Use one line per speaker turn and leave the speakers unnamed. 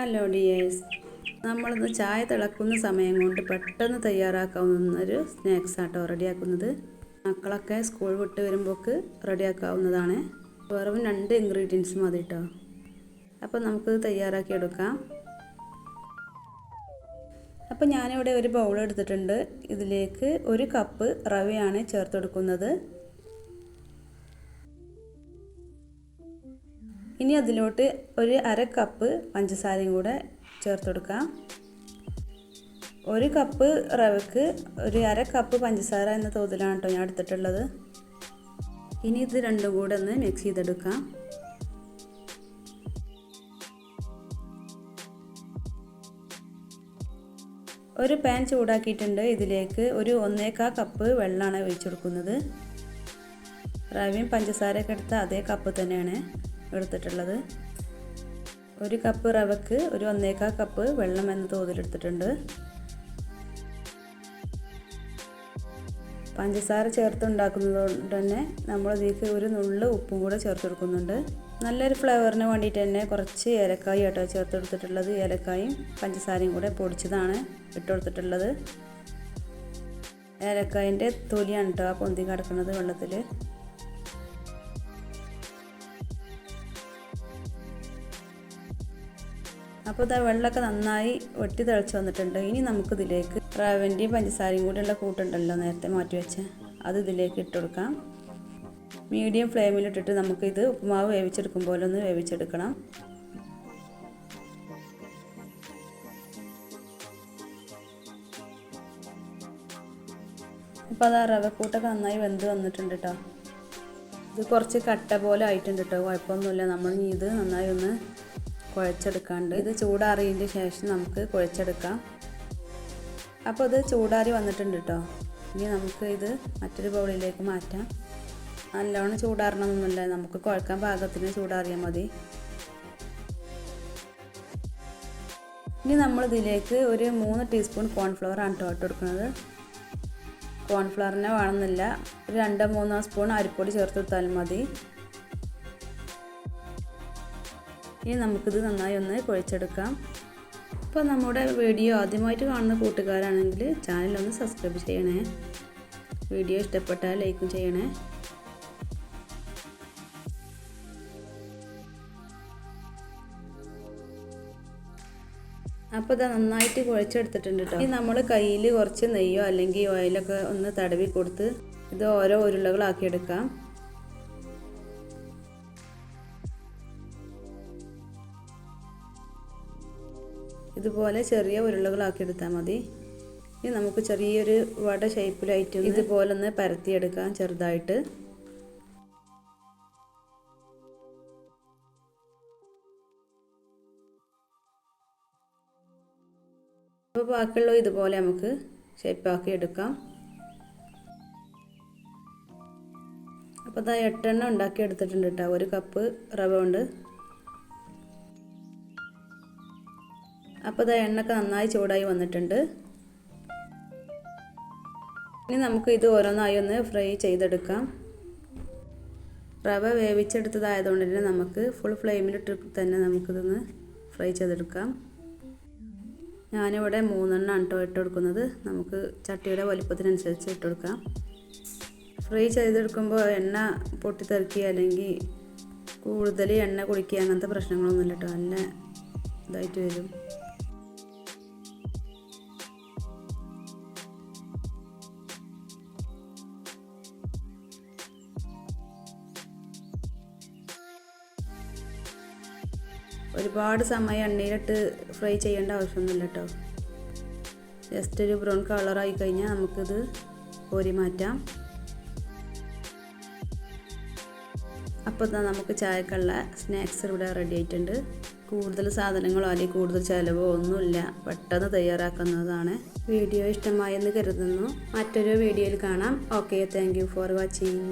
Hello dears നമ്മളിന്ന് ചായ തിളക്കുന്ന സമയം കൊണ്ട് പെട്ടെന്ന് തയ്യാറാക്കാവുന്ന ഒരു സ്നാക്സ് ആട്ടോ റെഡിയാക്കുന്നത്. മക്കളൊക്കെ സ്കൂൾ വിട്ട് വരുമ്പോൾക്ക് റെഡിയാക്കാവുന്നതാണ്. വെറും രണ്ട് ഇൻഗ്രീഡിയൻസ് മതി കേട്ടോ അപ്പോൾ നമുക്കിത് തയ്യാറാക്കിയെടുക്കാം അപ്പോൾ ഞാനിവിടെ ഒരു ബൗൾ എടുത്തിട്ടുണ്ട്. ഇതിലേക്ക് ഒരു കപ്പ് റവയാണ് ചേർത്ത് ഇനി അതിലോട്ട് ഒരു അര കപ്പ് പഞ്ചസാരയും കൂടെ ചേർത്ത് കൊടുക്കാം. ഒരു കപ്പ് റവയ്ക്ക് ഒരു അര കപ്പ് പഞ്ചസാര എന്ന തോതിലാണ് കേട്ടോ ഞാൻ എടുത്തിട്ടുള്ളത്. ഇനി ഇത് രണ്ടും കൂടെ ഒന്ന് മിക്സ് ചെയ്തെടുക്കാം. ഒരു പാൻ ചൂടാക്കിയിട്ടുണ്ട്. ഇതിലേക്ക് ഒരു ഒന്നേക്കാ കപ്പ് വെള്ളമാണ് ഒഴിച്ചു കൊടുക്കുന്നത്. റവയും പഞ്ചസാരയൊക്കെ എടുത്ത അതേ കപ്പ് തന്നെയാണ്. എടുത്തിട്ടുള്ളത്. ഒരു കപ്പ് റവക്ക് ഒരു ഒന്നേക്കാൽ കപ്പ് വെള്ളം എന്ന തോതിലെടുത്തിട്ടുണ്ട് പഞ്ചസാര ചേർത്തുണ്ടാക്കുന്നത് കൊണ്ട് തന്നെ നമ്മൾ ഇതിലേക്ക് ഒരു നുള്ള് ഉപ്പും കൂടെ ചേർത്ത് കൊടുക്കുന്നുണ്ട്. നല്ലൊരു ഫ്ലേവറിന് വേണ്ടിയിട്ട് തന്നെ കുറച്ച് ഏലക്കായി ചേർത്ത് കൊടുത്തിട്ടുള്ളത്. ഏലക്കായും പഞ്ചസാരയും കൂടെ പൊടിച്ചതാണ് ഇട്ട് കൊടുത്തിട്ടുള്ളത്. ഏലക്കായന്റെ തൊലിയാണ് കേട്ടോ ആ പൊന്തി കിടക്കുന്നത് വെള്ളത്തിൽ അപ്പോൾ ഇതാ വെള്ളമൊക്കെ നന്നായി വെട്ടി തിളച്ച് വന്നിട്ടുണ്ട്. ഇനി നമുക്കിതിലേക്ക് റവന്റെയും പഞ്ചസാരയും കൂടിയുള്ള കൂട്ടുണ്ടല്ലോ നേരത്തെ മാറ്റി വെച്ച്. അത് ഇതിലേക്ക് ഇട്ട് കൊടുക്കാം. മീഡിയം ഫ്ലെയിമിലിട്ടിട്ട് നമുക്കിത് ഉപ്പുമാവ് വേവിച്ചെടുക്കും പോലെ ഒന്ന് വേവിച്ചെടുക്കണം. അപ്പോൾ അത് ആ റവക്കൂട്ടൊക്കെ നന്നായി വെന്ത് വന്നിട്ടുണ്ട് കേട്ടോ ഇത് കുറച്ച് കട്ട പോലെ ആയിട്ടുണ്ട് കേട്ടോ കുഴപ്പമൊന്നുമില്ല. നമ്മൾ ഇത് നന്നായി ഒന്ന് കുഴച്ചെടുക്കാണ്ട്. ഇത് ചൂടാറിയതിന്റെ ശേഷം നമുക്ക് കുഴച്ചെടുക്കാം. അപ്പോൾ ഇത് ചൂടാറി വന്നിട്ടുണ്ട് കേട്ടോ ഇനി നമുക്ക് ഇത് മറ്റൊരു ബൗളിലേക്ക് മാറ്റാം. നല്ലോണം ചൂടാറണമെന്നൊന്നുമില്ല നമുക്ക് കുഴക്കാൻ പാകത്തിന് ചൂടാറിയാൽ മതി. ഇനി നമ്മൾ ഇതിലേക്ക് ഒരു മൂന്ന് ടീസ്പൂൺ കോൺഫ്ലവർ ആണ് കേട്ടോ ഇട്ട് കൊടുക്കുന്നത്. കോൺഫ്ലവറിനെ വേണമെന്നില്ല. ഒരു രണ്ടോ മൂന്നോ സ്പൂൺ അരിപ്പൊടി ചേർത്ത് കൊടുത്താലും മതി. ഇനി നമുക്കിത് നന്നായി ഒന്ന് കുഴച്ചെടുക്കാം. അപ്പോൾ നമ്മുടെ വീഡിയോ ആദ്യമായിട്ട് കാണുന്ന കൂട്ടുകാരാണെങ്കിൽ ചാനൽ ഒന്ന് സബ്സ്ക്രൈബ് ചെയ്യണേ. വീഡിയോ ഇഷ്ടപ്പെട്ടാൽ ലൈക്കും ചെയ്യണേ. അപ്പോൾ ഇത് നന്നായിട്ട് കുഴച്ചെടുത്തിട്ടുണ്ട് കേട്ടോ ഇനി നമ്മൾ കയ്യിൽ കുറച്ച് നെയ്യോ അല്ലെങ്കിൽ ഓയിലൊക്കെ ഒന്ന് തടവി കൊടുത്ത് ഇത് ഓരോ ഉരുളകളാക്കി എടുക്കാം. ഇതുപോലെ ചെറിയ ഉരുളകളാക്കി എടുത്താൽ മതി. ഇനി നമുക്ക് ചെറിയൊരു വട ഷേപ്പിലായിട്ട് ഇതുപോലെ ഒന്ന് പരത്തിയെടുക്കാം ചെറുതായിട്ട്. അപ്പോൾ ബാക്കിയുള്ള ഇതുപോലെ നമുക്ക് ഷേപ്പാക്കി എടുക്കാം. അപ്പോൾ അതാ എട്ടെണ്ണം ഉണ്ടാക്കി എടുത്തിട്ടുണ്ട് കേട്ടോ. ഒരു കപ്പ് റവ കൊണ്ട്. അപ്പോൾ ഇതാ എണ്ണയൊക്കെ നന്നായി ചൂടായി വന്നിട്ടുണ്ട്. ഇനി നമുക്ക് ഇത് ഓരോന്നായി ഒന്ന് ഫ്രൈ ചെയ്തെടുക്കാം. റവ വേവിച്ചെടുത്തതായതുകൊണ്ട് തന്നെ നമുക്ക് ഫുൾ ഫ്ലെയിമിലിട്ട് തന്നെ നമുക്കിതൊന്ന് ഫ്രൈ ചെയ്തെടുക്കാം. ഞാനിവിടെ മൂന്നെണ്ണം കേട്ടോ ഇട്ട് കൊടുക്കുന്നത്. നമുക്ക് ചട്ടിയുടെ വലിപ്പത്തിനനുസരിച്ച് ഇട്ട് കൊടുക്കാം. ഫ്രൈ ചെയ്തെടുക്കുമ്പോൾ എണ്ണ പൊട്ടിത്തെറിക്കുക അല്ലെങ്കിൽ കൂടുതൽ എണ്ണ കുടിക്കുക അങ്ങനത്തെ പ്രശ്നങ്ങളൊന്നുമില്ല കേട്ടോ നല്ല ഇതായിട്ട് വരും. ഒരുപാട് സമയം എണ്ണയിലിട്ട് ഫ്രൈ ചെയ്യേണ്ട ആവശ്യമൊന്നുമില്ല കേട്ടോ ജസ്റ്റ് ഒരു ബ്രൗൺ കളറായി കഴിഞ്ഞാൽ നമുക്കിത് കോരി മാറ്റാം. അപ്പോൾ ഇതാ നമുക്ക് ചായക്കുള്ള സ്നാക്സ് ഇവിടെ റെഡി ആയിട്ടുണ്ട്. കൂടുതൽ സാധനങ്ങളോ അല്ലെങ്കിൽ കൂടുതൽ ചിലവോ ഒന്നുമില്ല. പെട്ടെന്ന് തയ്യാറാക്കുന്നതാണ്. വീഡിയോ ഇഷ്ടമായെന്ന് കരുതുന്നു. മറ്റൊരു വീഡിയോയിൽ കാണാം. Okay thank for watching